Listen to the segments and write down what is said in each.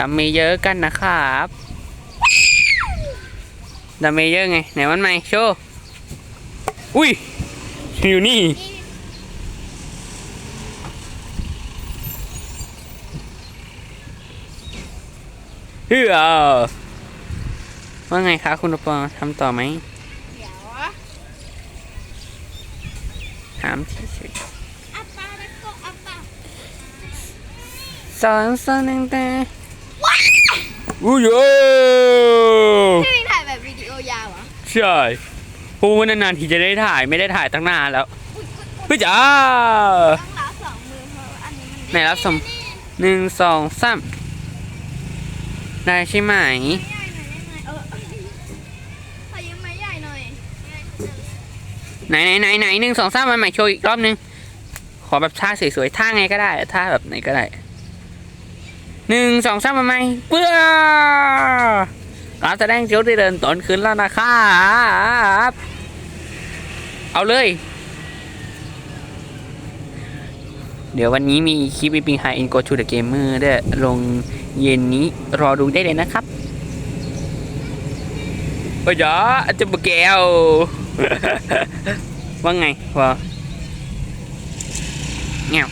ดัมเมเยอร์กันนะครับดัมเมเยอร์ไง ไหนวันใหม่โชว์อุ้ย อยู่นี่ เฮ้ยว่าไงคะคุณปอทำต่อไหมเดี๋ยวถามเฉยอัปปาแล้วก็อัปปาๆสอนสอนตั้งแต่ อุ้ยโยพี่วิงถ่ายแบบวิดีโอยาวเหรอใช่พูดนานๆทีจะได้ถ่ายไม่ได้ถ่ายตั้งนานแล้วอุ๊ยอุ๊ยเฮ้ยจ้าต้องรับสองมือเพราะอันนี้มันไหนรับสองหนึ่งสองสามได้ใช่ไหม ใหญ่หน่อยได้ไหมเออขอยืมไม้ใหญ่หน่อยไหนไหนไหนไหนหนึ่งสองสามมาใหม่โชว์อีกรอบนึง ขอแบบท่าสวยๆท่าไงก็ได้ท่าแบบไหนก็ได้ หนึ่งสองสามมาใหมเปื้อการแสดงโชว์ได้เดินตอนคืนแล้วนะครับ เอาเลย เดี๋ยววันนี้มีคลิปปิงไฮอินโกชูเดอะเกมเมอร์ได้ลงเย็นนี้รอดูได้เลยนะครับโอ้ยจ้าจะบแก้วว่าไงวะเงี้ย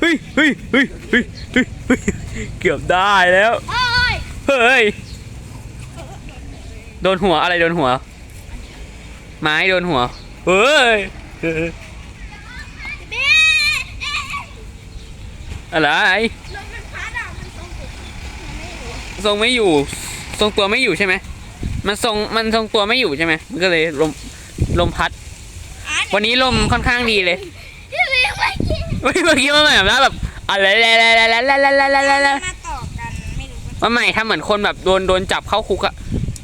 เฮ้ยเฮ้ยเฮ้ยเฮ้ยเฮ้ยเกือบได้แล้ว เฮ้ย โดนหัวอะไรโดนหัว ไม้โดนหัว เฮ้ย อะไรทรงไม่อยู่ ทรงตัวไม่อยู่ใช่ไหม มันทรง มันทรงตัวไม่อยู่ใช่ไหม มันก็เลยลม ลมพัด วันนี้ลมค่อนข้างดีเลย ไม่เมื่อกี้มันแบบว่าแบบอะไรแล้วแล้วแล้มาต่อกันไม่รู้ว่ามันใหม่ถ้าเหมือนคนแบบโดนโดนจับเข้าคุกอะ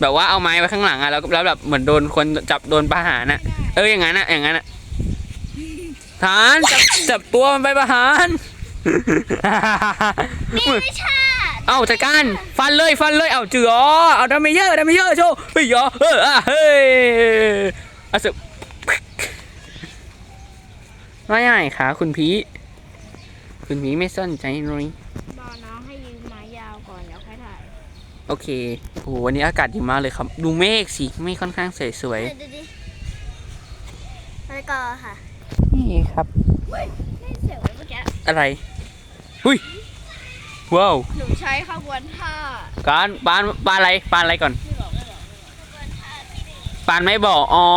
แบบว่าเอาไม้ไว้ข้างหลังอะแล้วแล้วแบบเหมือนโดนคนจับโดนประหารอะเอออย่างนั้นอะอย่างนั้นอะทหารจับจับตัวมันไปประหารเหมือน ไม่ใช่เอ้าจัดการฟันเลยฟันเลยเอ้าเจือเอาดาเมเยอร์ดาเมเยอร์โชว์เฮ้ยเหรอเอออะเฮ้ยอะสึ ว่ายังไงคะคุณพีคุณพีไม่สนใจเลยบอกน้องให้ยืมไม้ยาวก่อนเดี๋ยวค่อยถ่ายโอเคโอ้โหวันนี้อากาศดีมากเลยครับ ดูเมฆสิเมฆค่อนข้างสวยสวยเดี๋ยวดูดิแล้วก็ค่ะๆนี่ครับ ไม่เสียงเลยเมื่อกี้อะไรหุ้ยว้าวหนูใช้ขบวนท่าการปานปานอะไรปานอะไรก่อนไม่บอกไม่บอกขบวนท่าที่หนึ่งปานไม่บอก อ๋อ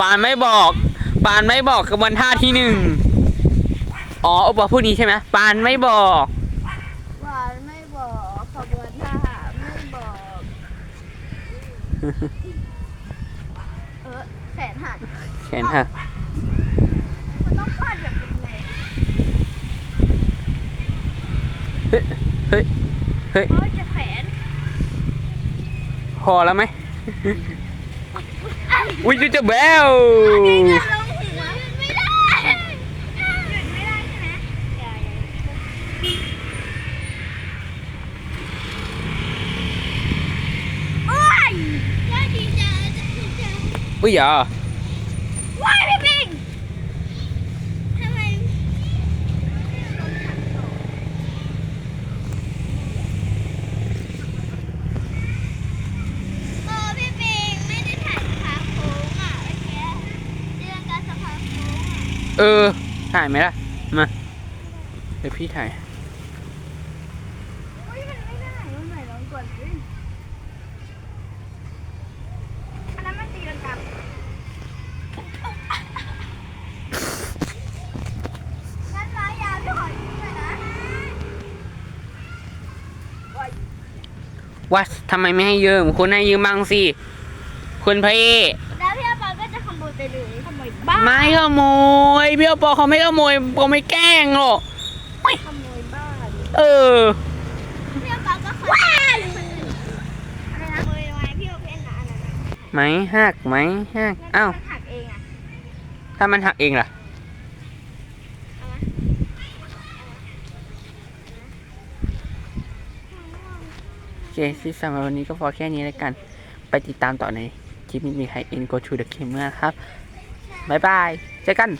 ปานไม่บอก ปานไม่บอกกระบวนท่าที่หนึ่งอ๋อโอปอพูดนี้ใช่ไหมปานไม่บอกหวานไม่บอกขบวนท่าไม่บอก เออแขนหักเห็นฮะมันต้องฟาดแบบเป็นไงเฮ้ยเฮ้ยเฮ้ยเพราะจะแขนพอแล้วไหมอุ้ยจะจะแบวลงหัวไม่ bây giờ ừ thải mày ra mà để phi thải ไม่ได้มันไหนลองกดดิ ว่าทำไมไม่ให้ยืมคุณให้ยืมบ้างสิคุณพี่แล้วพี่อาปาก็จะขโมยไปเลยขโมยบ้าไม่ขโมยพี่ปอเขาไม่ขโมยเขาไม่แกล้งหรอกขโมยบ้าดิเออพี่อาปาก็ขโมยอะไรนะขโมยไม้พี่โอเพนนะอันนั้นนะไหมหักไหมหักอ้าวมันหักเองอะถ้ามันหักเองล่ะ เอามา โอ เคที่สำหรับวันนี้ก็พอแค่นี้แล้วกัน ไปติดตามต่อในคลิปนี้มีใคร In Go to the Gamer ครับใช่บายบาย เจอกัน